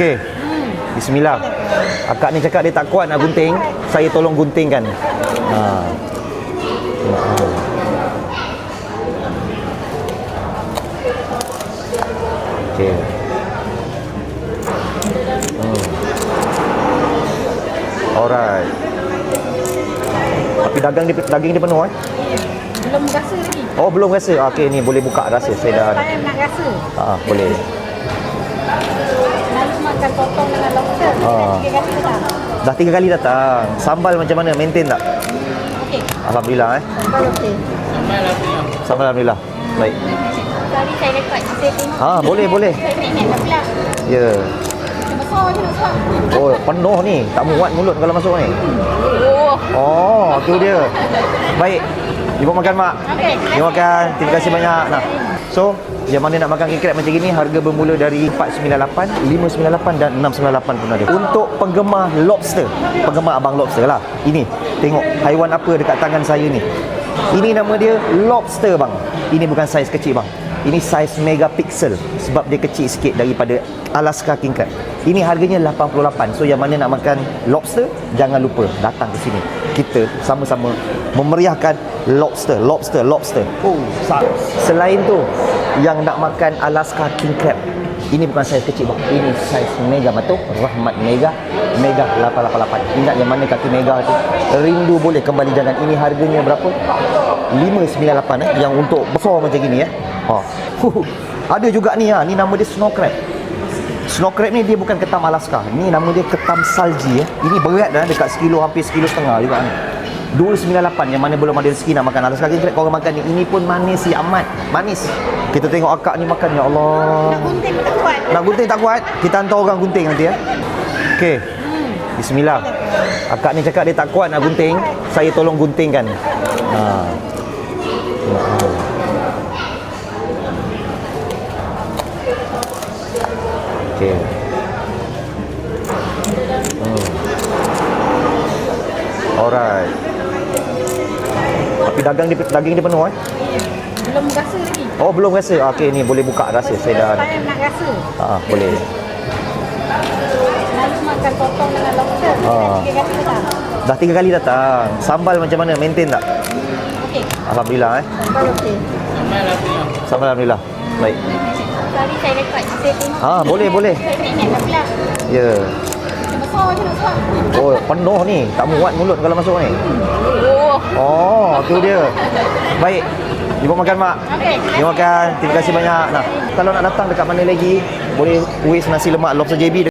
Okey. Bismillah. Akak ni cakap dia tak kuat nak gunting. Saya tolong guntingkan. Ha. Ha. Okey. Hmm. Alright. Tapi dagang dia daging dia penuh eh. Belum rasa lagi. Oh belum rasa. Okey ni boleh buka rasa saya dah. Time nak rasa. Ha boleh. Makan potong dengan lobster. Ah. Tiga kali tak? Dah tiga kali datang. Sambal macam mana? Maintain tak? Okey. Alhamdulillah eh. Sambal okey. Sambal alhamdulillah. Baik. Tadi saya rekod. Saya tengok. Ah, boleh, boleh. Saya ingat pula. Ya. Je nak sebab. Oh, penuh ni. Tak muat mulut kalau masuk ni. Oh. Oh, tu dia. Baik. Ibu makan mak. Okey. Ibu makan. Terima kasih banyak. Nah. So, yang mana nak makan king crab macam gini harga bermula dari 498, 598 dan 698 pun ada. Untuk penggemar lobster, penggemar abang lobster lah. Ini, tengok haiwan apa dekat tangan saya ni. Ini nama dia lobster bang. Ini bukan saiz kecil bang. Ini saiz megapixel sebab dia kecil sikit daripada Alaska king crab. Ini harganya 88. So yang mana nak makan lobster jangan lupa datang ke sini. Kita sama-sama memeriahkan lobster, lobster, lobster. Oh, selain tu yang nak makan Alaska king crab. Ini bukan saiz kecil bang. Ini saiz mega betul. Rahmat mega. Mega 888. Ingat yang mana kaki mega tu. Rindu boleh kembali jangan. Ini harganya berapa? 598 eh. Yang untuk besar macam gini eh. Ha. Ada juga ni ha. Ni nama dia snow crab. Snow crab ni dia bukan ketam Alaska. Ni nama dia ketam salji eh. Ini berat dah dekat sekilo hampir sekilo setengah juga ni. 298 yang mana belum ada rezeki nak makan Alaska king crab korang makan ni. Ini pun manis ya amat. Manis. Kita tengok akak ni makan ya Allah. Nak gunting tak kuat. Nak gunting tak kuat? Kita hantar orang gunting nanti ya. Okey. Bismillah. Akak ni cakap dia tak kuat nak gunting. Saya tolong guntingkan. Ha. Ha. Okey. Hmm. Alright. Tapi dagang dia daging dia penuh eh. Belum rasa lagi. Oh belum rasa. Okey ni boleh buka rasa saya dah. Time nak rasa. Ha boleh. Lalu makan potong dengan lobster. Ah. Tiga kali tak? Dah tiga kali datang. Sambal macam mana? Maintain tak? Okey. Alhamdulillah eh. Sambal okey. Sambal alhamdulillah. Baik. Tadi saya rekod. Saya tengok. Ah, boleh, boleh. Saya ingat pula. Ya. Sebab. Oh, penuh ni. Tak muat mulut kalau masuk ni. Oh. Oh, tu dia. Baik. Ibu makan mak. Okey. Ibu makan. Terima kasih banyak. Nah, kalau nak datang dekat mana lagi, boleh kuis nasi lemak lobster JB